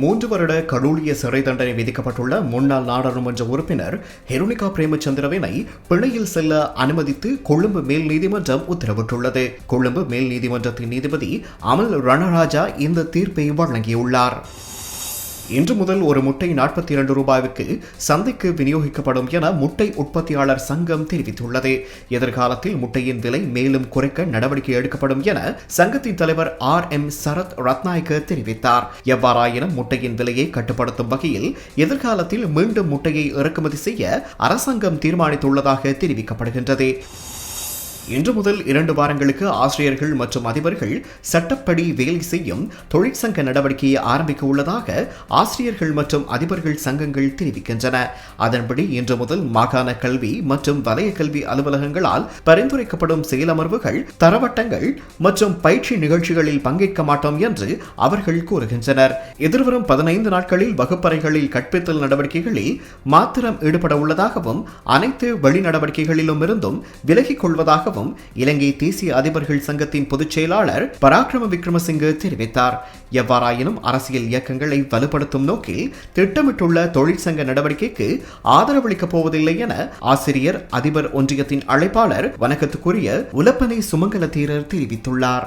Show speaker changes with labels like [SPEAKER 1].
[SPEAKER 1] மூன்று வருட கடூழிய சிறை தண்டனை விதிக்கப்பட்டுள்ள முன்னாள் நாடாளுமன்ற உறுப்பினர் ஹெருனிகா பிரேமச்சந்திரவினை பிணையில் செல்ல அனுமதித்து கொழும்பு மேல் நீதிமன்றம் உத்தரவிட்டுள்ளது. கொழும்பு மேல் நீதிமன்றத்தின் நீதிபதி அமல் ரணராஜா இந்த தீர்ப்பை வழங்கியுள்ளார். இன்று முதல் ஒரு முட்டை நாற்பத்தி இரண்டு ரூபாய்க்கு சந்தைக்கு விநியோகிக்கப்படும் என முட்டை உற்பத்தியாளர் சங்கம் தெரிவித்துள்ளது. எதிர்காலத்தில் முட்டையின் விலை மேலும் குறைக்க நடவடிக்கை எடுக்கப்படும் என சங்கத்தின் தலைவர் ஆர் எம் சரத் ரத்நாயக்க தெரிவித்தார். எவ்வாறாயினும் முட்டையின் விலையை கட்டுப்படுத்தும் வகையில் எதிர்காலத்தில் மீண்டும் முட்டையை இறக்குமதி செய்ய அரசாங்கம் தீர்மானித்துள்ளதாக தெரிவிக்கப்படுகின்றது. இன்று முதல் இரண்டு வாரங்களுக்கு ஆசிரியர்கள் மற்றும் அதிபர்கள் சட்டப்படி வேலை செய்யும் தொழிற்சங்க நடவடிக்கையை ஆரம்பிக்க உள்ளதாக ஆசிரியர்கள் மற்றும் அதிபர்கள் சங்கங்கள் தெரிவிக்கின்றன. அதன்படி இன்று முதல் மாகாண கல்வி மற்றும் வலய கல்வி அலுவலகங்களால் பரிந்துரைக்கப்படும் செயலமர்வுகள் தரவட்டங்கள் மற்றும் பயிற்சி நிகழ்ச்சிகளில் பங்கேற்க மாட்டோம் என்று அவர்கள் கூறுகின்றனர். எதிர்வரும் பதினைந்து நாட்களில் வகுப்பறைகளில் கற்பித்தல் நடவடிக்கைகளில் மாத்திரம் ஈடுபட உள்ளதாகவும் அனைத்து வெளி நடவடிக்கைகளிலும் இருந்தும் விலகிக் கொள்வதாகவும் இலங்கை தேசிய அதிபர்கள் சங்கத்தின் பொதுச் செயலாளர் பராக்கிரம விக்ரமசிங்கே தெரிவித்தார். எவ்வாறாயினும் அரசியல் இயக்கங்களை வலுப்படுத்தும் நோக்கில் திட்டமிட்டுள்ள தொழிற்சங்க நடவடிக்கைக்கு ஆதரவளிக்கப் போவதில்லை என ஆசிரியர் அதிபர் ஒன்றியத்தின் அழைப்பாளர் வணக்கத்துக்குரிய உலப்பனை சுமங்கல தீரர் தெரிவித்துள்ளார்.